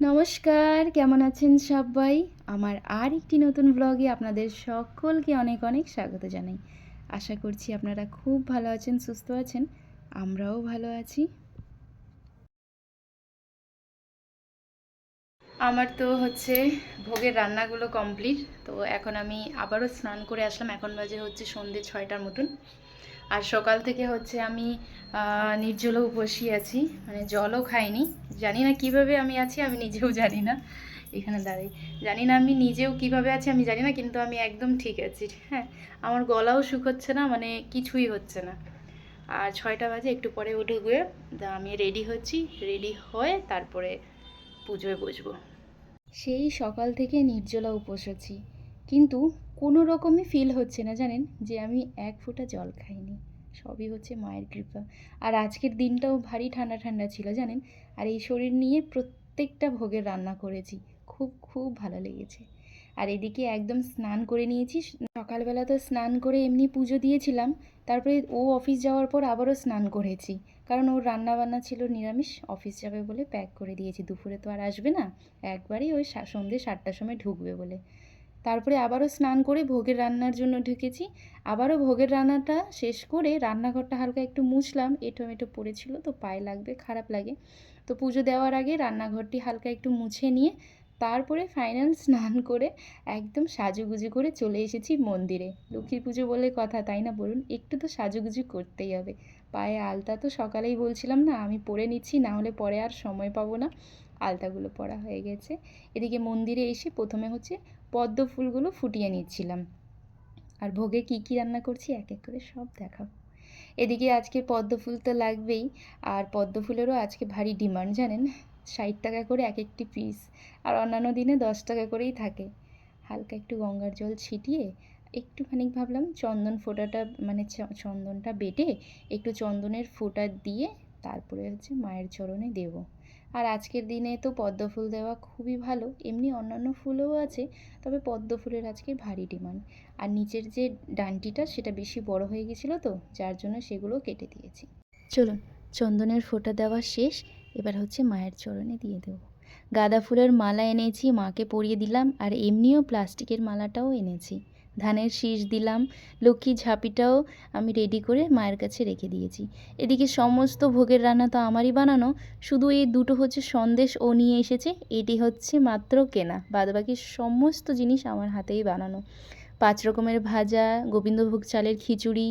নমস্কার, কেমন আছেন সবাই? আমার আর একটি নতুন ব্লগে আপনাদের সকলকে অনেক অনেক স্বাগত জানাই। আশা করছি আপনারা খুব ভালো আছেন, সুস্থ আছেন, আমরাও ভালো আছি। আমার তো হচ্ছে ভোগের রান্নাগুলো কমপ্লিট তো এখন আমি আবারও স্নান করে আসলাম। এখন বাজে হচ্ছে সন্ধ্যে ছয়টার মতন। আর সকাল থেকে হচ্ছে আমি আহ, নির্জলা উপসী আছি মানে জলও খাইনি। জানি না কীভাবে আমি আছি আমি নিজেও জানি না। এখানে দাঁড়াই। জানি না আমি নিজেও কীভাবে আছি আমি জানি না কিন্তু আমি একদম ঠিক আছি হ্যাঁ। আমার গলাও শুকোচ্ছে না মানে কিছুই হচ্ছে না। আর ছয়টা বাজে একটু পরে উঠে গিয়ে আমি রেডি হচ্ছি রেডি হয়ে তারপরে পুজোয় বসবো। সেই সকাল থেকে নির্জলা উপোস আছি। কিন্তু কোনো রকমই ফিল হচ্ছে না, জানেন? যে আমি এক ফোঁটা জল খাইনি। সবই হচ্ছে মায়ের কৃপা। আর আজকের দিনটাও ভারী ঠান্ডা ঠান্ডা ছিল, জানেন? আর এই শরীর নিয়ে প্রত্যেকটা ভোগের রান্না করেছি। খুব খুব ভালো লেগেছে। আর এদিকে একদম স্নান করে নিয়েছি। সকালবেলা তো স্নান করে এমনি পুজো দিয়েছিলাম। তারপরে ও অফিস যাওয়ার পর আবারও স্নান করেছি। কারণ ওর রান্না বান্না ছিল নিরামিষ। অফিস যাবে বলে প্যাক করে দিয়েছি। দুপুরে তো আর আসবে না। একবারই ওই সন্ধ্যে সাতটার সময় ঢুকবে বলে। তারপরে আবারও স্নান করে ভোগের রান্নার জন্য ঢুকেছি। আবারও ভোগের রান্নাটা শেষ করে রান্নাঘরটা হালকা একটু মুছলাম। এঁটো মেটো পড়েছিল, তো পায়ে লাগবে, খারাপ লাগে। তো পুজো দেওয়ার আগে রান্নাঘরটি হালকা একটু মুছে নিয়ে তারপরে ফাইনাল স্নান করে একদম সাজুগুজু করে চলে এসেছি মন্দিরে। লক্ষ্মী পুজো বলে কথা, তাই না বলুন? একটু তো সাজুগুজু করতেই হবে। পায়ে আলতা তো সকালেই বলছিলাম না, আমি পরে নিচ্ছি, না হলে পরে আর সময় পাবো না। আলতাগুলো পরা হয়ে গেছে। এদিকে মন্দিরে এসে প্রথমে হচ্ছে পদ্ম ফুলগুলো ফুটিয়ে নিচ্ছিলাম। আর ভোগে কী কী রান্না করছি এক এক করে সব দেখাবো। এদিকে আজকে পদ্ম ফুল তো লাগবেই। আর পদ্ম ফুলেরও আজকে ভারী ডিমান্ড, জানেন? ষাট টাকা করে এক একটি পিস আর অন্যান্য দিনে দশ টাকা করেই থাকে। হালকা একটু গঙ্গার জল ছিটিয়ে একটুখানি ভাবলাম চন্দন ফোঁটাটা মানে চন্দনটা বেটে একটু চন্দনের ফোঁটা দিয়ে তারপরে হচ্ছে মায়ের চরণে দেব। আর আজকের দিনে তো পদ্ম ফুল দেওয়া খুবই ভালো। এমনি অন্যান্য ফুলও আছে, তবে পদ্ম ফুলের আজকে ভারী ডিমান্ড। আর নিচের যে ডান্টিটা, সেটা বেশি বড় হয়ে গেছিল তো, যার জন্য সেগুলো কেটে দিয়েছি। চলুন, চন্দনের ফোঁটা দেওয়া শেষ। এবার হচ্ছে মায়ের চরণে দিয়ে দেবো। গাঁদা ফুলের মালা এনেছি, মাকে পরিয়ে দিলাম, আর এমনিও প্লাস্টিকের মালাটাও এনেছি। ধানের শীষ দিলাম লক্ষ্মী ঝাঁপিটাও আমি রেডি করে মায়ের কাছে রেখে দিয়েছি। এদিকে সমস্ত ভোগের রান্না তো আমারই বানানো, শুধু এই দুটো হচ্ছে সন্দেশ ও নিয়ে এসেছে, এটি হচ্ছে মাত্র কেনা, বাদবাকি সমস্ত জিনিস আমার হাতেই বানানো। পাঁচ রকমের ভাজা, গোবিন্দভোগ চালের খিচুড়ি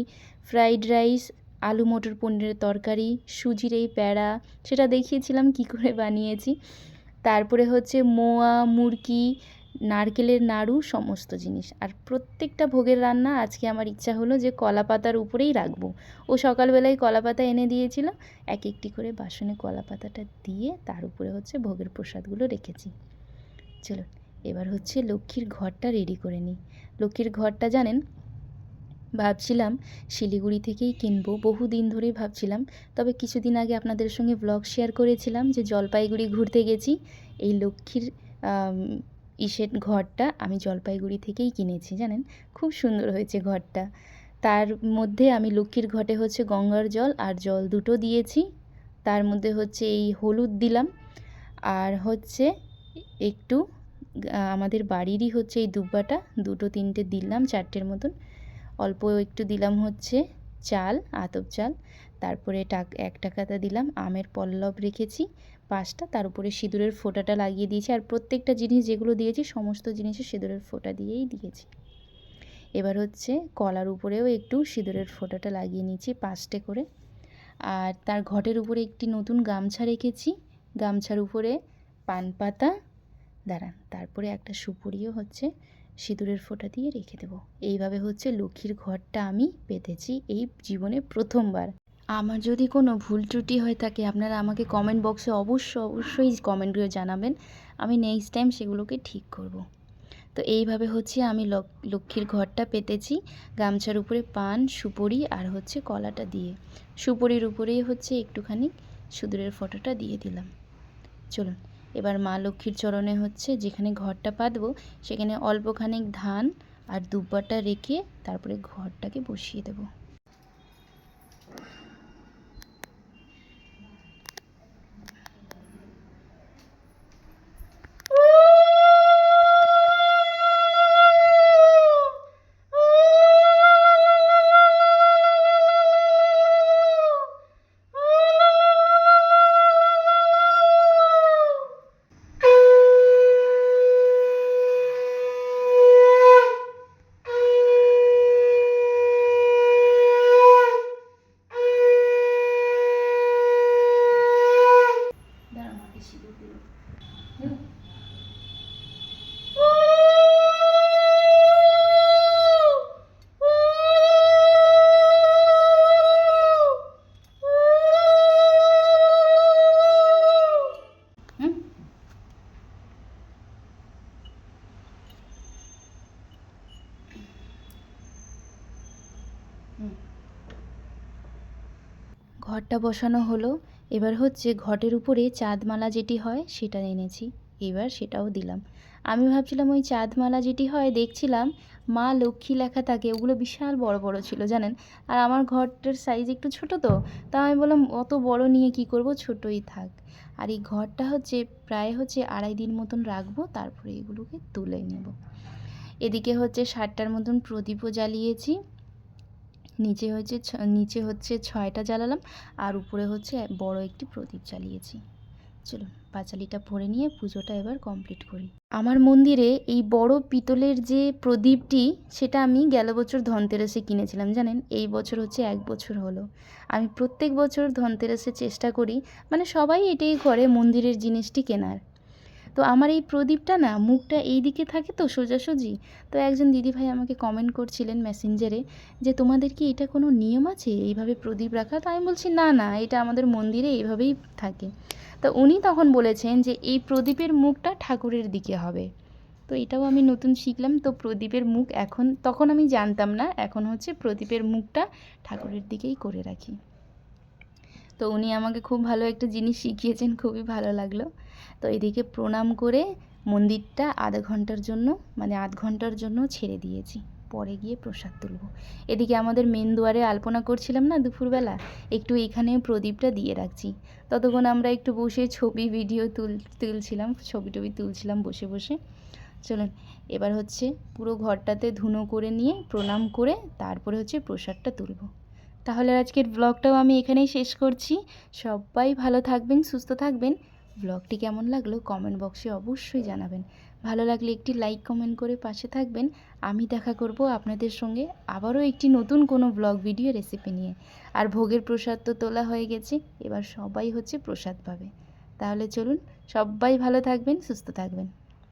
ফ্রাইড রাইস আলু মটর পনিরের তরকারি, সুজির এই প্যাড়া সেটা দেখিয়েছিলাম কি করে বানিয়েছি। তারপরে হচ্ছে মোয়া, মুরকি নারকেলের নাড়ু, সমস্ত জিনিস। আর প্রত্যেকটা ভোগের রান্না আজকে আমার ইচ্ছা হলো যে কলা পাতার উপরেই রাখব। ও সকালবেলায় কলা পাতা এনে দিয়েছিল। এক একটি করে বাসনে কলা পাতাটা দিয়ে তার উপরে হচ্ছে ভোগের প্রসাদগুলো রেখেছি। চলুন এবার হচ্ছে লক্ষ্মীর ঘরটা রেডি করে নিই। লক্ষ্মীর ঘরটা জানেন? ভাবছিলাম শিলিগুড়ি থেকেই কিনবো। বহু দিন ধরেই ভাবছিলাম। তবে কিছুদিন আগে আপনাদের সঙ্গে ব্লগ শেয়ার করেছিলাম যে জলপাইগুড়ি ঘুরতে গেছি। এই লক্ষ্মীর ইসের ঘরটা আমি জলপাইগুড়ি থেকেই কিনেছি, জানেন? খুব সুন্দর হয়েছে ঘরটা। তার মধ্যে আমি লক্ষ্মীর ঘটে হচ্ছে গঙ্গার জল আর জল দুটো দিয়েছি। তার মধ্যে হচ্ছে এই হলুদ দিলাম। আর হচ্ছে একটু আমাদের বাড়িরই হচ্ছে এই দুব্বাটা দুটো তিনটে দিলাম চারটের মতন। অল্প একটু দিলাম হচ্ছে চাল, আতপ চাল। তারপরে টাক এক টাকাটা দিলাম, আমের পল্লব রেখেছি। পাঁচটা তার উপরে সিঁদুরের ফোঁটাটা লাগিয়ে দিয়েছি। আর প্রত্যেকটা জিনিস যেগুলো দিয়েছি, সমস্ত জিনিসে সিঁদুরের ফোঁটা দিয়েই দিয়েছি। এবার হচ্ছে কলার উপরেও একটু সিঁদুরের ফোঁটাটা লাগিয়ে নিয়েছি পাঁচটে করে। আর তার ঘটের উপরে একটি নতুন গামছা রেখেছি। গামছার উপরে পান পাতা, দাঁড়ান, তারপরে একটা সুপুরিও হচ্ছে সিঁদুরের ফোঁটা দিয়ে রেখে দেবো। এইভাবে হচ্ছে লক্ষ্মীর ঘরটা আমি পেতেছি এই জীবনে প্রথমবার। আমার যদি কোনো ভুল ত্রুটি হয়ে থাকে, আপনারা আমাকে কমেন্ট বক্সে অবশ্য, অবশ্যই কমেন্টগুলো জানাবেন। আমি নেক্সট টাইম সেগুলোকে ঠিক করব। তো এইভাবে হচ্ছে আমি লক- লক্ষ্মীর ঘরটা পেতেছি, গামছার উপরে পান, সুপুরি আর হচ্ছে কলাটা দিয়ে। সুপুরির উপরেই হচ্ছে একটুখানি সুদূরের ফটোটা দিয়ে দিলাম। চলুন, এবার মা লক্ষ্মীর চরণে হচ্ছে যেখানে ঘরটা পাতবো, সেখানে অল্পখানিক ধান আর দুব্বাটা রেখে তারপরে ঘরটাকে বসিয়ে দেবো। ঘরটা বসানো হলো। এবার হচ্ছে ঘটের উপরে চাঁদমালা যেটি হয় সেটা এনেছি। এবার সেটাও দিলাম। আমি ভাবছিলাম ওই চাঁদমালা যেটি হয় দেখছিলাম, মা লক্ষ্মী লেখা থাকে, ওগুলো বিশাল বড় বড় ছিল, জানেন? আর আমার ঘরটার সাইজ একটু ছোট তো তা আমি বললাম, অত বড় নিয়ে কি করব? ছোটই থাক। আর এই ঘরটা হচ্ছে প্রায় হচ্ছে আড়াই দিন মতন রাখব, তারপরে এগুলোকে তুলে নেব। এদিকে হচ্ছে ষাটটার মতন প্রদীপও জ্বালিয়েছি। নিচে হচ্ছে নিচে হচ্ছে ছয়টা জ্বালালাম, আর উপরে হচ্ছে বড় একটি প্রদীপ জ্বালিয়েছি। চলুন, পাঁচালিটা ভরে নিয়ে পুজোটা এবার কমপ্লিট করি। আমার মন্দিরে এই বড় পিতলের যে প্রদীপটি, সেটা আমি গেল বছর ধনতেরাসে কিনেছিলাম, জানেন? এই বছর হচ্ছে এক বছর হলো। আমি প্রত্যেক বছর ধনতেরাসে চেষ্টা করি মানে সবাই এটাই করে মন্দিরের জিনিসটি কেনার। তো আমার এই প্রদীপটা না, মুখটা এই দিকে থাকে তো সোজাসুজি। তো একজন দিদিভাই আমাকে কমেন্ট করছিলেন মেসেঞ্জারে যে, তোমাদের কি এটা কোনো নিয়ম আছে এইভাবে প্রদীপ রাখা? তো আমি বলছি, না না, এটা আমাদের মন্দিরে এইভাবেই থাকে। তো উনি তখন বলেছেন যে, এই প্রদীপের মুখটা ঠাকুরের দিকে হবে। তো এটাও আমি নতুন শিখলাম। তো প্রদীপের মুখ এখন, তখন আমি জানতাম না, এখন হচ্ছে প্রদীপের মুখটা ঠাকুরের দিকেই করে রাখি। তো উনি আমাকে খুব ভালো একটা জিনিস শিখিয়েছেন, খুবই ভালো লাগল। তো এদিকে প্রণাম করে মন্দিরটা আধ ঘণ্টার জন্য মানে আধ ঘণ্টার জন্য ছেড়ে দিয়েছি। পরে গিয়ে প্রসাদ তুলব। এদিকে আমাদের মেন দুয়ারে আলপনা করছিলাম না দুপুরবেলা, একটু এখানে প্রদীপটা দিয়ে রাখছি। ততক্ষণ আমরা একটু বসে ছবি ভিডিও তুল, তুলছিলাম, ছবি টবি তুলছিলাম বসে বসে। চলুন, এবার হচ্ছে পুরো ঘরটাতে ধুনো করে নিয়ে প্রণাম করে তারপরে হচ্ছে প্রসাদটা তুলব। তাহলে আজকের ব্লগটাও আমি এখানেই শেষ করছি। সবাই ভালো থাকবেন, সুস্থ থাকবেন। ব্লগটি কেমন লাগল কমেন্ট বক্সে অবশ্যই জানাবেন। ভালো লাগলে একটি লাইক কমেন্ট করে পাশে থাকবেন। আমি দেখা করব আপনাদের সঙ্গে আবারও একটি নতুন কোনো ব্লগ ভিডিও রেসিপি নিয়ে। আর ভোগের প্রসাদ তো তোলা হয়ে গেছে, এবার সবাই হচ্ছে প্রসাদ পাবে। তাহলে চলুন সবাই ভালো থাকবেন, সুস্থ থাকবেন।